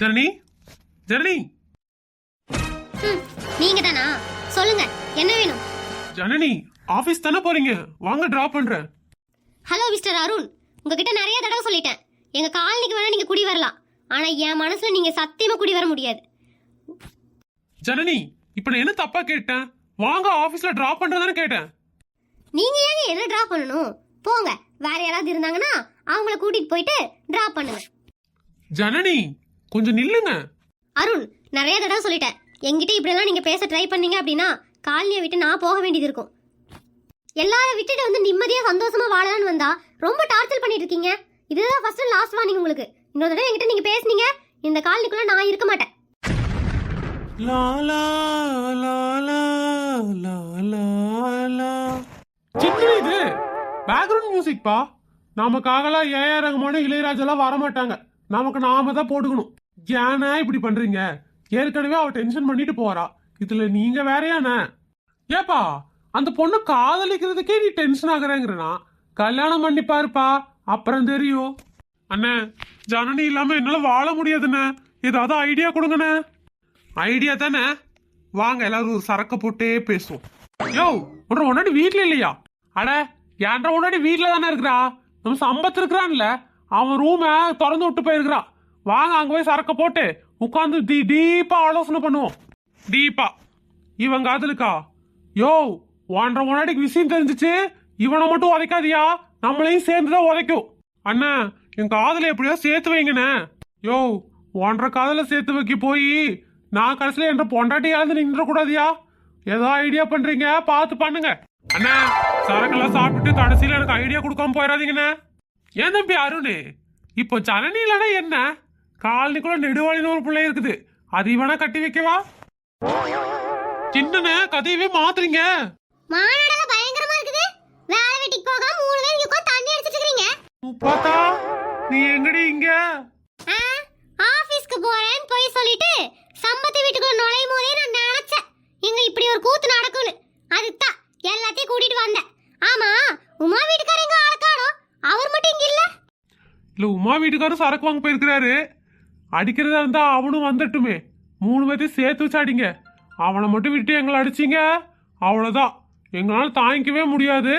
ஜனனி ஜனனி. ம் நீங்க தானா சொல்லுங்க என்ன வேணும்? ஜனனி ஆபீஸ் தானே போறீங்க? வாங்க டிராப் பண்றேன். Hello mister Arun. உங்ககிட்ட நிறைய தடவை சொல்லிட்டேன். எங்க காலனிக்கு வேணா நீங்க குடி வரலாம். ஆனா என் மனசுல நீங்க சத்தியமா குடி வர முடியாது. ஜனனி இப்ப நான் என்ன தப்பா கேட்டேன்? வாங்க ஆபீஸ்ல டிராப் பண்றதானே கேட்டேன். நீங்க ஏங்க என்ன டிராப் பண்ணணும்? போங்க. வேற யாராவது இருந்தாங்கன்னா அவங்கள கூட்டிட்டு போயிட்டு டிராப் பண்ணுங்க. ஜனனி கொஞ்சம் நில்லுங்க. அருண் நிறைய தடவை சொல்லிட்டேன். என்கிட்ட இப்படிலாம் நீங்க பேச ட்ரை பண்ணீங்க அப்படின்னா காலனியை விட்டு நான் போக வேண்டியது இருக்கும். எல்லாரும் விட்டுட்டு வந்து நிம்மதியா சந்தோஷமா வாழலாம்னு வந்தா ரொம்ப டார்ச்சர் பண்ணிட்டு இருக்கீங்க. இதுதான் ஃபர்ஸ்ட் லாஸ்ட் வார்னிங் உங்களுக்கு. இன்னொரு தடவை என்கிட்ட நீங்க பேசுனீங்க இந்த காலனிக்குள்ள நான் இருக்க மாட்டேன். லா லா லா லா லா லா லா. சின்ன இது. பேக்ரவுண்ட் மியூசிக் பா. நமக்காகலாம் ஏஆர் ரகுமான இளையராஜெல்லாம் வர மாட்டாங்க நமக்கு நாம தான் போட்டுக்கணும். ஏன்னா இப்படி பண்றீங்க? ஏற்கனவே அவ டென்ஷன் பண்ணிட்டு போறா. இதுல நீங்க வேறையானே ஏப்பா அந்த பொண்ணு காதலிக்கிறதுக்கே நீ டென்ஷன் ஆகுறேங்கிறனா? கல்யாணம் பண்ணி பாருப்பா அப்புறம் தெரியும். அண்ணே ஜனனி இல்லாம என்னால வாழ முடியாதுண்ணே. ஏதாவது ஐடியா கொடுங்கண்ணே. ஐடியா தானே? வாங்க எல்லாரும் ஒரு சரக்க போட்டே பேசுவோம். யோ உன்னோட முன்னாடி வீட்டில் இல்லையா? அட ஏன்டா முன்னாடி வீட்டில் தானே இருக்கிறா? நம்ம சம்பத் இருக்கிறான்ல. அவன் ரூமை திறந்து விட்டு போயிருக்கிறா. வாங்க அங்க போய் சரக்க போட்டு உட்காந்து டி டீப்பா ஆலோசனை பண்ணுவோம். டீப்பா. இவன் காதலுக்கா? யோ ஒன்றரை முன்னாடிக்கு விஷயம் தெரிஞ்சிச்சு. இவனை மட்டும் உதைக்காதியா? நம்மளையும் சேர்ந்து தான் உதைக்கும். அண்ணா என் காதலை எப்படியோ சேர்த்து வைங்கண்ணே. யோ ஒன்றரை காதலை சேர்த்து வைக்க போய் நான் கடைசியில் என்ற பொண்டாட்டி இழந்து நின்ற கூடாதியா ஏதோ ஐடியா பண்றீங்க பார்த்து பண்ணுங்க. அண்ணா சரக்கெல்லாம் சாப்பிட்டு கடைசியில் எனக்கு ஐடியா கொடுக்காம போயிடாதீங்கண்ணே. ஏன் தம்பி அருண்? இப்போ ஜனனி இல்லைன்னா என்ன? காலனிக்குள்ள நெடுவாளின்னு ஒரு பிள்ளை இருக்குது. அது இவனா கட்டி வைக்கவா? சின்னண்ணே கதையவே மாத்துறீங்க. மாநாடக பயங்கரமா இருக்குது. வேலை வெட்டிக்கு போகாம மூணு பேர் இங்க உட்கார்ந்து தண்ணி அடிச்சிட்டு இருக்கீங்க முப்பாத்தா நீ எங்கடி இங்க? ஆ, ஆபீஸ்க்கு போறேன்னு போய் சொல்லிட்டு சம்மத்தி வீட்டுக்குள்ள நுழையும் போதே நான் நினைச்சேன். இங்க இப்படி ஒரு கூத்து நடக்கும்னு. அதுதான் எல்லாத்தையும் கூட்டிட்டு வந்தேன். ஆமா உமா வீட்டுக்காரங்க எங்க ஆளக்கானோ அவர் மட்டும் இங்க இல்ல. இல்ல உமா வீட்டுக்காரரும் சரக்கு வாங்க போயிருக்கிறாரு. அடிக்கிறதா இருந்தா அவனும் வந்துட்டுமே. மூணு பேர்த்தையும் சேர்த்து வச்சு அடிங்க. அவனை மட்டும் விட்டு எங்களை அடிச்சீங்க? அவ்வளவுதான். எங்களால தாங்கிக்கவே முடியாது.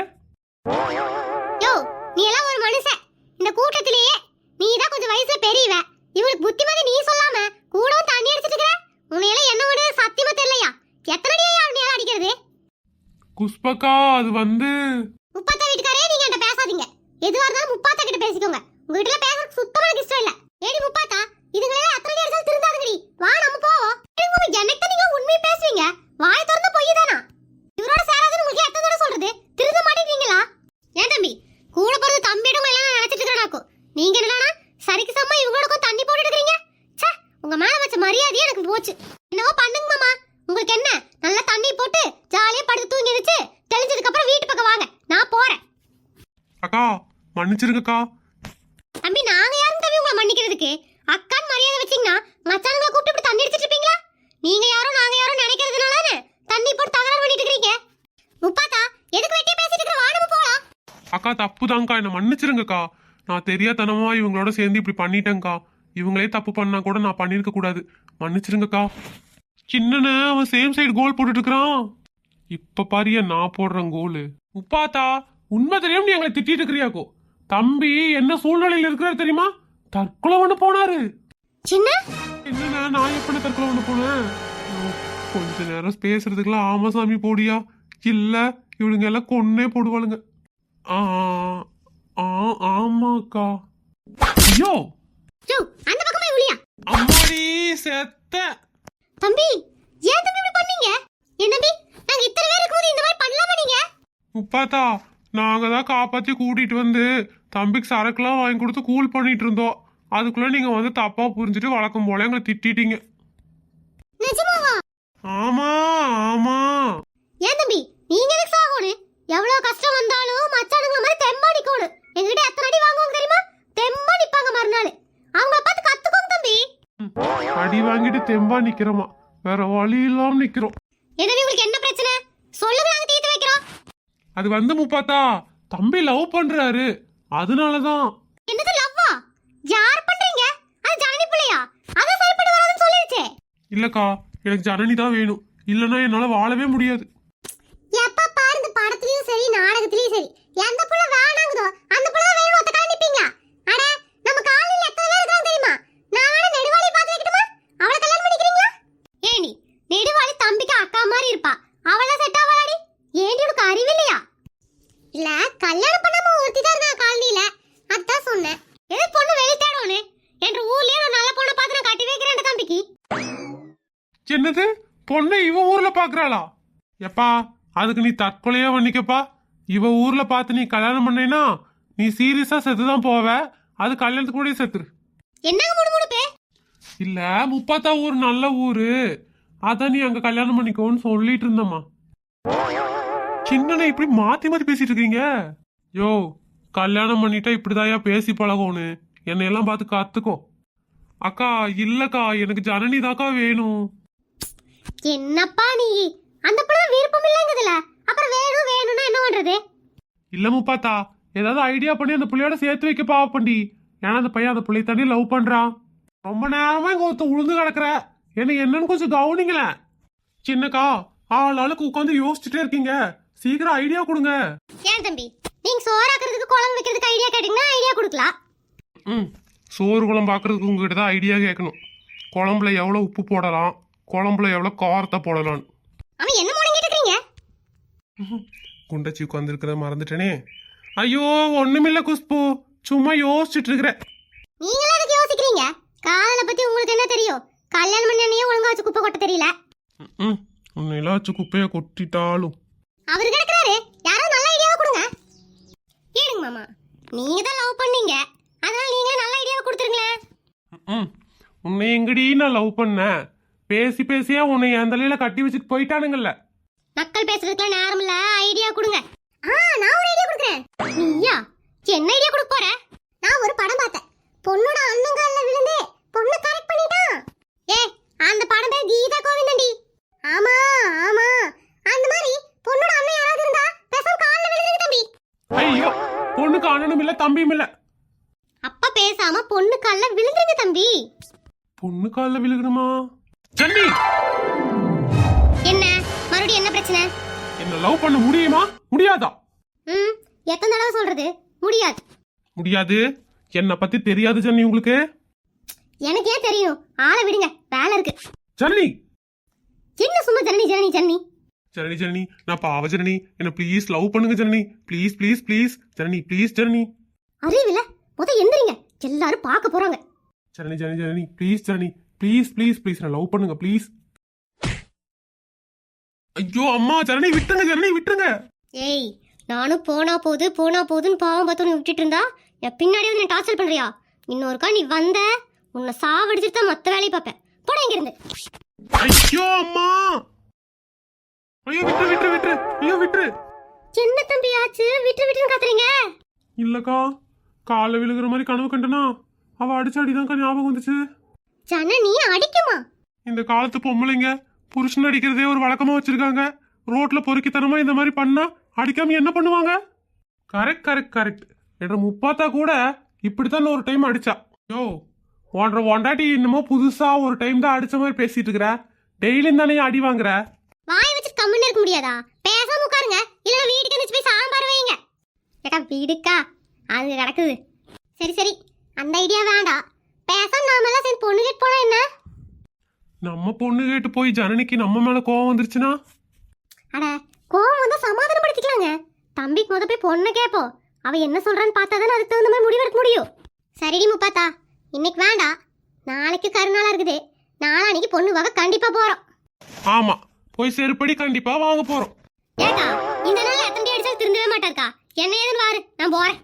யோ நீ எல்லாம் ஒரு மனுஷன். இந்த கூட்டத்திலேயே நீ தான் கொஞ்சம் வயசுல பெரியவ. இவனுக்கு புத்திமதி நீ சொல்லாம கூடவும் தண்ணி அடிச்சிட்டு இருக்கிற? உன்னையெல்லாம் என்ன விட சத்தியமா தெரியலையா? எத்தனை அடியா அவனை அடிக்கிறது? குஷ்பக்கா அது வந்து முப்பாத்தா வீட்டுக்காரே நீங்க என்கிட்ட பேசாதீங்க. எதுவா இருந்தாலும் முப்பாத்தா கிட்ட பேசிக்கோங்க. உங்ககிட்ட பேசுறதுக்கு சுத்தமா இஷ்டம் இல்ல. ஏடி முப்பாத்தா இதுங்களே அத்தனை அடிச்சாலும் திருந்தாதுங்கடி வா நம்ம போவோம். எனக்கு நீங்க உண்மையை பேசுவீங்க வாய் திறந்து பொய் தானா இவரோட சேராதுன்னு உங்களுக்கு எத்தனை தடவை சொல்றது? திருந்த மாட்டேங்கிறீங்களா? ஏன் தம்பி? கூட பிறந்த தம்பியிடம் எல்லாம் நினைச்சிட்டு இருக்கிறாக்கும் நீங்க என்னடா சரிக்கு சமமா இவங்களோட தண்ணி போட்டுட்டு இருக்கீங்க ச்சே உங்க மேல வச்ச மரியாதையே எனக்கு போச்சு. என்னவோ பண்ணுங்க மாமா. உங்களுக்கு என்ன? நல்லா தண்ணி போட்டு ஜாலியா படுத்து தூங்கி இருந்துச்சு தெளிஞ்சதுக்கு அப்புறம் வீட்டு பக்கம் வாங்க. நான் போறேன். அக்கா மன்னிச்சிருங்கக்கா. தம்பி நாங்க யாரும் தம்பி உங்களை மன்னிக்கிறதுக்கு? மரியாதை வச்சீங்கன்னா மச்சானுங்களை கூப்பிட்டு இப்படி தண்ணி அடிச்சிட்டு இருப்பீங்களா? நீங்க யாரும் நாங்க யாரும் நினைக்கிறதுனால தண்ணி போட்டு தகராறு பண்ணிட்டு இருக்கீங்க. முப்பாத்தா எதுக்கு வெட்டி பேசிட்டு இருக்கிற? வாடகை போலாம். அக்கா தப்பு தான்க்கா என்ன மன்னிச்சிருங்கக்கா. நான் தெரியாதனமா இவங்களோட சேர்ந்து இப்படி பண்ணிட்டேங்க்கா இவங்களே தப்பு பண்ணா கூட நான் பண்ணிருக்க கூடாது. மன்னிச்சிருங்கக்கா. சின்னன அவன் சேம் சைடு கோல் போட்டுட்டு இருக்கிறான். இப்ப பாரிய நான் போடுறேன் கோலு உப்பாத்தா உண்மை தெரியும் நீ எங்களை திட்டிட்டு இருக்கிறியாக்கோ? தம்பி என்ன சூழ்நிலையில் இருக்கிறாரு தெரியுமா? தற்கொலை ஒன்று போனாரு. சின்ன? என்னண்ணா நான் எப்படி தற்கொலை பண்ண போனேன் கொஞ்ச நேரம் பேசுறதுக்கெல்லாம் ஆமா சாமி போடியா? இல்ல இவளுங்க எல்லாம் கொன்னே போடுவாளுங்க. ஆ ஆ ஆமாக்கா. ஐயோ! ஜோ அந்த பக்கமா இவளியா அம்மாடி செத்த. தம்பி ஏன் தம்பி இப்படி பண்ணீங்க? என்ன தம்பி நாங்க இத்தனை பேர் இருக்கும்போது இந்த மாதிரி பண்ணலாமா நீங்க? முப்பாத்தா நாங்க தான் காப்பாத்தி கூட்டிட்டு வந்து தம்பிக்கு சரக்குலாம் வாங்கி கொடுத்து கூல் பண்ணிட்டு இருந்தோம். அதுக்குள்ள நீங்க வந்து தப்பா புரிஞ்சுட்டு வழக்கம் போல எங்களை திட்டிட்டீங்க. ஆமா ஆமா. ஏன் தம்பி? நீங்க எதுக்கு சாகணும் எவ்வளவு கஷ்டம் வந்தாலும் மச்சானுங்கள மாதிரி தெம்பா நிக்கணும். எங்ககிட்ட எத்தனை அடி வாங்குவாங்க தெரியுமா? தெம்பா நிப்பாங்க மறுநாள். அவங்கள பார்த்து கத்துக்கோங்க தம்பி. அடி வாங்கிட்டு தெம்பா நிக்கிறோமா? வேற வழி இல்லாம நிக்கிறோம். எனவே உங்களுக்கு என்ன பிரச்சனை? சொல்லுங்க நாங்க தீர்த்து வைக்கிறோம். அது வந்து முப்பாத்தா தம்பி லவ் பண்றாரு. அதனாலதான் என்னது லவ்வா யார் பண்றீங்க அது ஜனனி பிள்ளையா அதான் சரி இல்லக்கா எனக்கு ஜனனி தான் வேணும். இல்லைன்னா என்னால் வாழவே முடியாது எப்ப பாரு இந்த படத்துலயும் சரி நாடகத்திலயும் சரி எந்த புள்ள வேணாங்குதோ அந்த புள்ள தான் வேணும் ஒத்த கால நிப்பீங்க அட நம்ம காலையில எத்தனை பேர் இருக்காங்க தெரியுமா நான் வேணா நெடுவாளி பார்த்து வைக்கட்டுமா அவளை கல்யாணம் பண்ணிக்கிறீங்களா ஏண்டி நெடுவாளி தம்பிக்கு அக்கா மாதிரி இருப்பா அவளா செட் ஆவாளாடி ஏண்டி உனக்கு அறிவில்லையா இல்ல கல்யாணம் பண்ணாம ஒருத்தி தான் இருக்கா காலனில அதான் சொன்னேன் எது பொண்ணு வெளிய தேடணும் என்ற ஊர்லயே ஒரு நல்ல பொண்ணை பார்த்து நான் கட்டி வைக்கிறேன் தம்பிக்கு என்னது பொண்ணை இவ ஊர்ல பாக்குறாளா எப்பா அதுக்கு நீ தற்கொலையா பண்ணிக்கப்பா இவ ஊர்ல பார்த்து நீ கல்யாணம் பண்ணேனா நீ சீரியஸா செத்துதான் போவ. அது கல்யாணத்துக்கு கூட செத்துரு. என்னங்க முடுமுடுப்பே இல்ல முப்பாத்தா ஊர் நல்ல ஊரு. அதான் நீ அங்க கல்யாணம் பண்ணிக்கோன்னு சொல்லிட்டு இருந்தம்மா. சின்னனை இப்படி மாத்தி மாத்தி பேசிட்டு இருக்கீங்க? யோ கல்யாணம் பண்ணிட்டா இப்படிதாயா பேசி பழகணும் என்னையெல்லாம் பார்த்து கத்துக்கோ அக்கா இல்லக்கா எனக்கு ஜனனி தாக்கா வேணும். என்னப்பா நீ? அந்த புள்ள விருப்பம் இல்லைங்குதுல அப்புறம் வேணும் வேணும்னா என்ன பண்றது? இல்ல முப்பாத்தா ஏதாவது ஐடியா பண்ணி அந்த பிள்ளையோட சேர்த்து வைக்க பாவப்பண்டி. ஏன்னா அந்த பையன் அந்த பிள்ளை தண்ணி லவ் பண்றான். ரொம்ப நேரமா இங்க ஒருத்த உளுந்து கிடக்குற. என்ன என்னன்னு கொஞ்சம் கவனிங்களேன். சின்னக்கா ஆள் ஆளுக்கு உட்காந்து யோசிச்சுட்டே இருக்கீங்க. சீக்கிரம் ஐடியா கொடுங்க. ஏன் தம்பி? நீங்க சோறாக்குறதுக்கு குழம்பு வைக்கிறதுக்கு ஐடியா கேட்டீங்கன்னா ஐடியா கொடுக்கலாம். ம் சோறு குழம்பு பார்க்கறதுக்கு உங்ககிட்ட தான் ஐடியா கேட்கணும். குழம்புல எவ்வளோ உப்பு போடலாம்? குழம்புல எவ்வளோ காரத்தை போடலாம்னு அவன் என்ன முடங்கிட்டு இருக்கீங்க குண்டச்சி உட்காந்துருக்கிறத மறந்துட்டேனே. ஐயோ ஒண்ணுமில்ல குஷ்பு. சும்மா யோசிச்சுட்டு இருக்கிறேன் நீங்களே எதுக்கு யோசிக்கிறீங்க? காதலை பத்தி உங்களுக்கு என்ன தெரியும்? கல்யாணம் பண்ணனையே ஒழுங்கா வச்சு குப்பை கொட்ட தெரியல. ம் உன்னையெல்லாம் வச்சு குப்பையை கொட்டிட்டாலும். அவரு கிடக்குறாரு. யாராவது நல்ல ஐடியாவை கொடுங்க. கேளுங்க மாமா. நீங்க தான் லவ் பண்ணீங்க. அதனால நீங்க நல்ல ஐடியாவை கொடுத்துருங்களேன். ம் உன்னை எங்கடி நான் லவ் பண்ணேன்? பேசி பேசியா உன்னை என் தலையில கட்டி வச்சுட்டு போயிட்டானுங்கல்ல. நக்கல் பேசுறதுக்குலாம் நேரம் இல்ல ஐடியா கொடுங்க. ஆ நான் ஒரு ஐடியா கொடுக்குறேன். நீயா? என்ன ஐடியா கொடுக்க போற? நான் ஒரு படம் பார்த்தேன். பொண்ணோட அண்ணங்கால்ல விழுந்து பொண்ணு கரெக்ட் பண்ணிட்டான் ஏ அந்த படம் பேர் கீதா கோவிந்தண்டி. ஆமா ஆமா. அந்த மாதிரி பொண்ணோட அண்ணன் யாராவது இருந்தா பேசாம கால்ல விழுந்துருங்க தம்பி. ஐயோ பொண்ணுக்கு அண்ணனும் இல்ல தம்பியும் இல்ல. அப்பா பேசாம பொண்ணு கால்ல விழுந்துருங்க தம்பி. பொண்ணு காலில் விழுகணுமா? ஜன்னி என்ன? மறுபடியும் என்ன பிரச்சனை? என்ன லவ் பண்ண முடியுமா? முடியாதா? ம் எத்தனை தடவை சொல்றது? முடியாது. முடியாது? என்னை பத்தி தெரியாது ஜன்னி உங்களுக்கு? எனக்கு ஏன் தெரியும்? ஆளை விடுங்க வேலை இருக்கு. ஜனனி சின்ன சும்மா ஜனனி ஜனனி ஜனனி? ஜனனி ஜனனி நான் பாவ ஜனனி. என்ன ப்ளீஸ் லவ் பண்ணுங்க Janani. Please please please Janani please Janani. அறிவில முத எந்திரிங்க. எல்லாரும் பார்க்க போறாங்க. Janani Janani Janani please Janani. Please please please நான் லவ் பண்ணுங்க ப்ளீஸ் ஐயோ அம்மா ஜனனி விட்டுருங்க ஜனனி விட்டுருங்க. ஏய் நானும் போனா போது போனா போதுன்னு பாவம் பார்த்து விட்டுட்டு இருந்தா என் பின்னாடி வந்து டார்ச்சர் பண்றியா? இன்னொருக்கா நீ வந்த உன்னை சாவடிச்சிட்டு தான் மத்த வேலையை பார்ப்பேன். போட இங்க இருந்து ஐயோ அம்மா. ஐயோ விட்டுரு விட்டுரு விட்டுரு. ஐயோ விட்டுரு. சின்ன தம்பி ஆச்சு? விட்டு விட்டுன்னு கத்துறீங்க? இல்லக்கா காலை விழுகிற மாதிரி கனவு கண்டனா அவ அடிச்ச அடிதான்க்கா ஞாபகம் வந்துச்சு. ஜனனி அடிக்குமா? இந்த காலத்து பொம்பளைங்க புருஷன் அடிக்கிறதே ஒரு வழக்கமா வச்சிருக்காங்க. ரோட்ல பொறுக்கித்தனமா இந்த மாதிரி பண்ணா அடிக்காம என்ன பண்ணுவாங்க? கரெக்ட் கரெக்ட் கரெக்ட் என்ற முப்பாத்தா கூட இப்படித்தான் ஒரு டைம் அடிச்சா. யோ ஒன்றரை ஒண்டாட்டி என்னமோ புதுசா ஒரு டைம் தான் அடிச்ச மாதிரி பேசிட்டு இருக்கிற. டெய்லியும் தானே அடி வாங்குற. வாய் வச்சு கம்முன்னு இருக்க முடியாதா? பேசாம உட்காருங்க. இல்லைன்னா வீட்டுக்கு எந்திரிச்சு போய் சாம்பார் வைங்க ஏக்கா வீடுக்கா அது கிடக்குது சரி சரி. அந்த ஐடியா வேண்டாம். பேசாம நாமெல்லாம் சேர்ந்து பொண்ணு கேட்டு போனா என்ன? நம்ம பொண்ணு கேட்டு போய் ஜனனிக்கு நம்ம மேல கோவம் வந்துருச்சுன்னா? அட கோவம் வந்தா சமாதானப்படுத்திக்கலாங்க. தம்பிக்கு முத போய் பொண்ணை கேட்போம் அவ என்ன சொல்றான்னு பார்த்தா தானே அதுக்கு தகுந்த மாதிரி முடிவெடுக்க முடியும். சரிடி முப்பாத்தா இன்னைக்கு வேண்டாம். நாளைக்கு கருநாளா இருக்குது. நாளான்னைக்கு பொண்ணு வகை கண்டிப்பா போறோம். ஆமா போய் செருப்படி கண்டிப்பா வாங்க போறோம். ஏக்கா இந்த நாள்ல எத்தனை அடிச்சாலும் திருந்தவே மாட்டாருக்கா. என்ன ஏதுன்னு பாரு நான் போறேன்.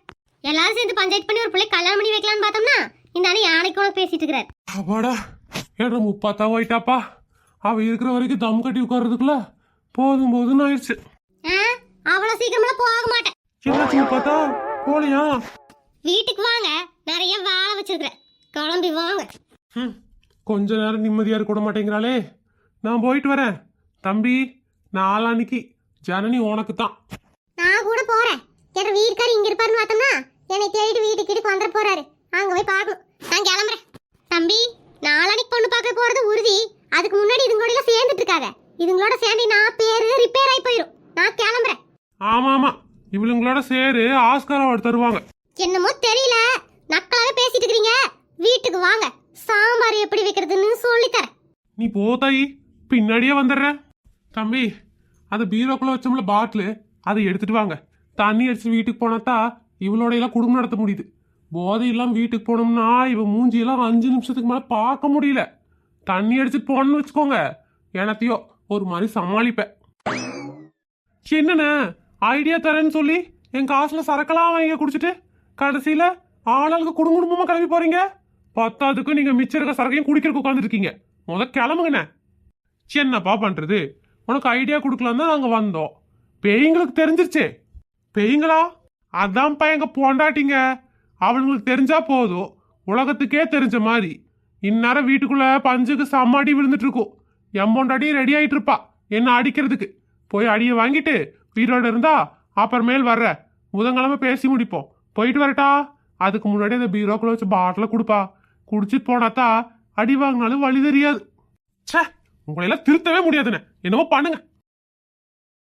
எல்லாரும் சேர்ந்து பஞ்சாயத்து பண்ணி ஒரு பிள்ளை கல்யாணம் பண்ணி வைக்கலாம்னு பார்த்தோம்னா இந்த யானைக்கு உனக்கு பேசிட்டு இருக்கிறார் அப்பாடா ஏடா முப்பாத்தா போயிட்டாப்பா அவ இருக்கிற வரைக்கும் தம் கட்டி உட்கார்றதுக்குள்ள போதும் போதும்னு ஆயிடுச்சு. அவ்வளவு சீக்கிரமெல்லாம் போக மாட்டேன். சின்ன முப்பாத்தா? போலியா வீட்டுக்கு வாங்க நிறைய வேலை வச்சிருக்கிறேன். கிளம்பி வாங்க. கொஞ்ச நேரம் நிம்மதியா இருக்க மாட்டேங்கிறாளே. நான் போயிட்டு வரேன். தம்பி நாளான்னைக்கு ஜனனி உனக்கு தான் நான் கூட போறேன். என் வீட்டுக்காரர் இங்க இருப்பாருன்னு பார்த்தோம்னா என்னை தேடிட்டு வீட்டுக்கு வீட்டுக்கு வந்துட போறாரு. அங்க போய் பார்க்கணும் நான் கிளம்புறேன். தம்பி நாளானைக்கு பொண்ணு பார்க்க போறது உறுதி. அதுக்கு முன்னாடி இதுங்களோட சேர்ந்துட்டு இருக்காத. இதுங்களோட சேர்ந்து நான் பேரு ரிப்பேர் ஆகி போயிடும் நான் கிளம்புறேன். ஆமா ஆமா. இவளுங்களோட சேரு ஆஸ்கார் அவார்டு தருவாங்க. என்னமோ தெரியல. நக்கலாவே பேசிட்டு இருக்கீங்க வீட்டுக்கு வாங்க. சாம்பார் எப்படி வைக்கிறதுன்னு சொல்லித் தரேன் நீ போ தாயி. பின்னாடியே வந்துடுற. தம்பி அந்த பீரோக்குள்ள வச்சோம்ல பாட்டிலு. அதை எடுத்துட்டு வாங்க. தண்ணி அடிச்சு வீட்டுக்கு போனாத்தா இவளோட எல்லாம் குடும்பம் நடத்த முடியுது. போதையெல்லாம் வீட்டுக்கு போனோம்னா இவன் மூஞ்சியெல்லாம் அஞ்சு நிமிஷத்துக்கு மேலே பார்க்க முடியல. தண்ணி அடிச்சு போனோம்னு வச்சுக்கோங்க. எனத்தையோ ஒரு மாதிரி சமாளிப்பேன். என்னண்ணே ஐடியா தரேன்னு சொல்லி என் காசில் சரக்கெல்லாம் வாங்கி குடிச்சிட்டு கடைசியில் ஆளாளுக்கு குடும்ப குடும்பமாக கிளம்பி போகிறீங்க பத்தாதுக்கு நீங்கள் மிச்சம் இருக்க சரக்கையும் குடிக்கிறதுக்கு உட்காந்துருக்கீங்க முத கிளம்புங்கண்ணே. என்னப்பா பண்ணுறது உனக்கு ஐடியா கொடுக்கலாம் தான் நாங்கள் வந்தோம். பேய்ங்களுக்கு தெரிஞ்சிருச்சு. பேய்ங்களா? அதான்ப்பா எங்கள் பொண்டாட்டிங்க. அவனுங்களுக்கு தெரிஞ்சா போதும். உலகத்துக்கே தெரிஞ்ச மாதிரி. இந்நேரம் வீட்டுக்குள்ள பஞ்சுக்கு சம்மாடி விழுந்துட்டு இருக்கும் என் ரெடி ஆயிட்டு இருப்பா என்ன அடிக்கிறதுக்கு? போய் அடியை வாங்கிட்டு உயிரோட இருந்தா அப்புறமேல் வர்ற. புதன்கிழமை பேசி முடிப்போம். போயிட்டு வரட்டா. அதுக்கு முன்னாடி அந்த பீரோக்குள்ள வச்சு பாட்டில கொடுப்பா. குடிச்சிட்டு போனாத்தா அடி வாங்கினாலும் வழி தெரியாது. ச்சே உங்களையெல்லாம் திருத்தவே முடியாதுண்ணே என்னவோ பண்ணுங்க.